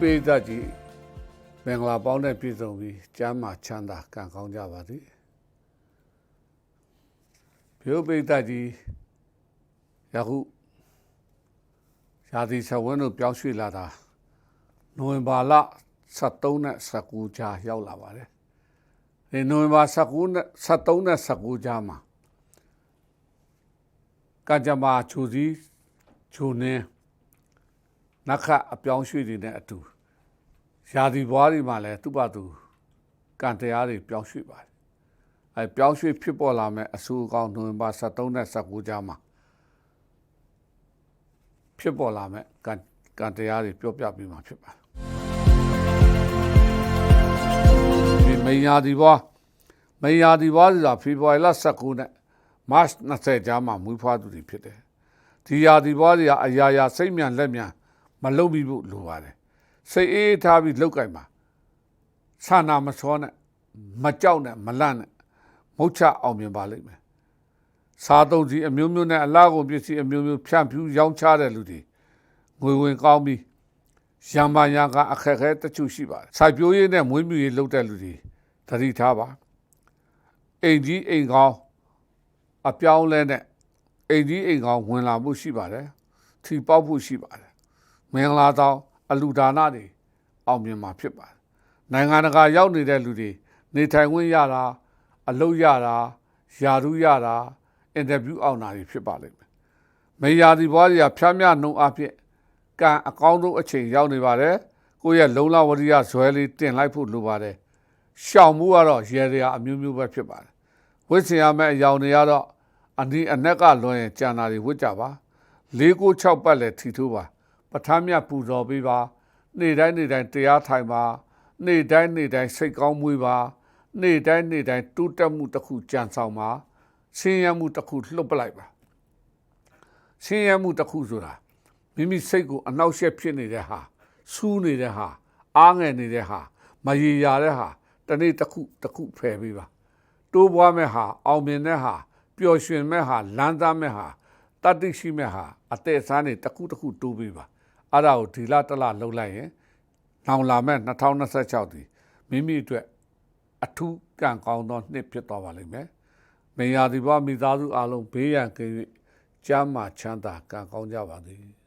ပိသတ်ကြီးမင်္ဂလာပေါင်းနဲ့ပြည့်စုံပြီးကျမ်းမာချမ်းသာကံကောင်းကြပါစေဘုပိသတ်ကြီးယခုရာသီဆဝင်းတို့ပြောင်းရွှေ့လာတာနိုဝင်ဘာလ73နဲ့19ကြားရောက်လာပါတယ်ဒီနိုဝင်ဘာ19နဲ့73နဲ့19ကြားမှာကကြမ္မာချူစီချူနေ နခတ်အပြောင်းရွှေ့တွေနဲ့အတူရာသီဘွားတွေမှာလည်းသူ့ဘာသူကံတရားတွေပြောင်းရွှေ့ပါတယ်အဲပြောင်းရွှေ့ဖြစ်ပေါ်လာမဲ့အဆူအကောင်နိုဝင်ဘာ73နဲ့19ကြားမှာဖြစ်ပေါ်လာမဲ့ကံကံတရားတွေပြောပြပြီးမှဖြစ်ပါတယ်ဒီမယာဒီဘွားမယာဒီဘွားဆိုတာဖေဖော်ဝါရီလ19နဲ့မတ်20ကြားမှာမွေးဖွားသူတွေဖြစ်တယ်ဒီယာဒီဘွားတွေကအရာရာစိတ်မြန်လက်မြန် မလုပ်ပြီးဖို့လိုပါတယ်စိတ်အေးထားပြီးလောက်ကင်ပါဆာနာမစောနဲ့မကြောက်နဲ့မလန့်နဲ့မုတ်ချအောင်မြင်ပါလိမ့်မယ်စားသုံးစီအမျိုးမျိုးနဲ့အလားကုန်ပစ္စည်းအမျိုးမျိုးဖြန့်ဖြူးရောင်းချတဲ့လူတွေငွေဝင်ကောင်းပြီးရံပါရံကအခက်အခဲတချို့ရှိပါတယ်စိုက်ပျိုးရေးနဲ့မွေးမြူရေးလုပ်တဲ့လူတွေသတိထားပါအိမ်ကြီးအိမ်ကောင်းအပြောင်းလဲနဲ့အိမ်ကြီးအိမ်ကောင်းဝင်လာမှုရှိပါတယ်ထီပေါက်ဖို့ရှိပါတယ် မင်္ဂလာတောင်းအလူဒါနတွေအောင်မြင်မှာဖြစ်ပါတယ်နိုင်ငံတကာရောက်နေတဲ့လူတွေနေထိုင်ခွင့်ရတာအလုပ်ရတာယာရုရတာအင်တာဗျူးအောင်တာတွေဖြစ်ပါလိမ့်မယ်မေယာဒီဘွားတွေကဖျားမြနှုံအဖြစ်ကံအကောင်းဆုံးအချိန်ရောက်နေပါတယ်ကိုယ့်ရဲ့လုံလဝရိယဇွဲလေးတင်လိုက်ဖို့လိုပါတယ်ရှောင်မှုကတော့ရေရအမျိုးမျိုးပဲဖြစ်ပါတယ်ဝိဆင်ရမယ့်အယောင်တွေကတော့အနီးအနက်ကလွန်ရင်ကြံတာတွေဝတ်ကြပါ၄၉6ပတ်လည်းထီထိုးပါ ပဋ္ဌာန်းမြတ်ပူဇော်ပေးပါနေ့တိုင်းနေ့တိုင်းတရားထိုင်ပါနေ့တိုင်းနေ့တိုင်းစိတ်ကောင်းမွေးပါနေ့တိုင်းနေ့တိုင်းတိုးတက်မှုတစ်ခုကြံဆောင်ပါဆင်းရဲမှုတစ်ခုလှုပ်ပလိုက်ပါဆင်းရဲမှုတစ်ခုဆိုတာမိမိစိတ်ကိုအနှောက်အယှက်ဖြစ်နေတဲ့ဟာစူးနေတဲ့ဟာအားငယ်နေတဲ့ဟာမရေရာတဲ့ဟာတနေ့တစ်ခုတစ်ခုဖယ်ပေးပါတိုးပွားမဲ့ဟာအောင်မြင်တဲ့ဟာပျော်ရွှင်မဲ့ဟာလမ်းသားမဲ့ဟာတတ္တိရှိမဲ့ဟာအသက်ဆန်းနေတစ်ခုတစ်ခုတိုးပေးပါ အဲ့ဒါကိုဒီလတစ်လလှုပ်လိုက်ရင်နောင်လာမဲ့2026ဒီမိမိအတွက်အထူးကံကောင်းသောနှစ်ဖြစ်သွားပါလိမ့်မယ်။မင်္ဂလာဒီဘဝမိသားစုအားလုံးဘေးရန်ကင်း၍ကျမ်းမာချမ်းသာကံကောင်းကြပါစေ။